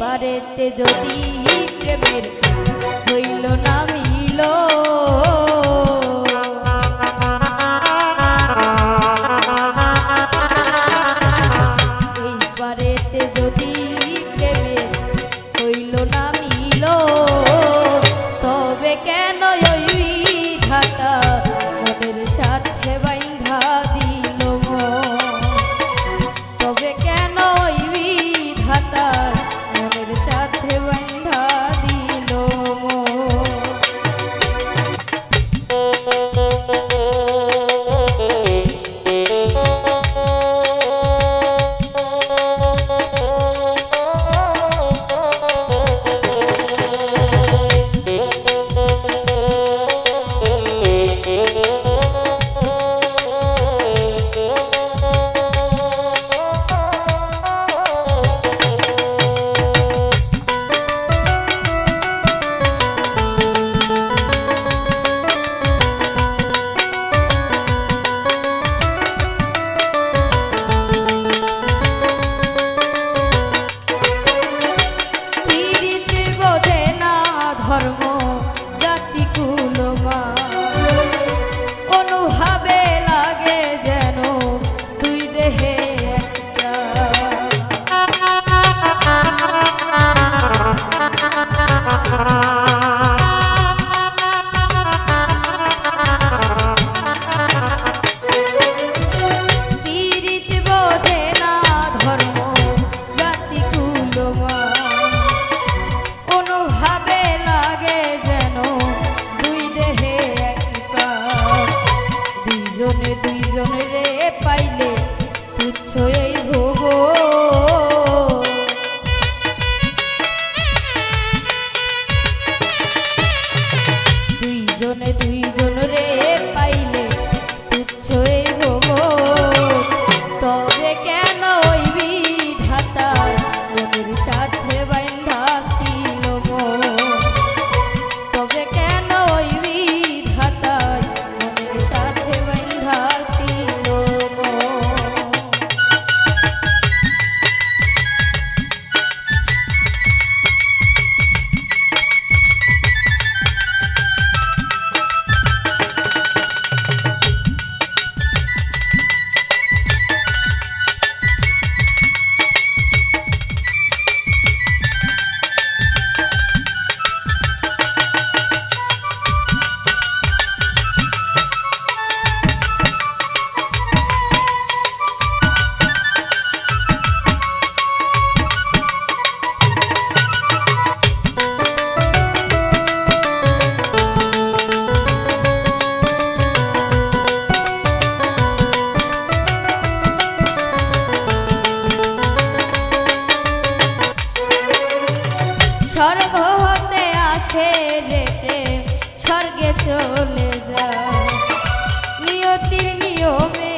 পারেতে যদি প্রেমের স্বর্গ আসে রে প্রেম স্বর্গে চলে যায়। নিয়তির নিয়মে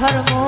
ধর্ম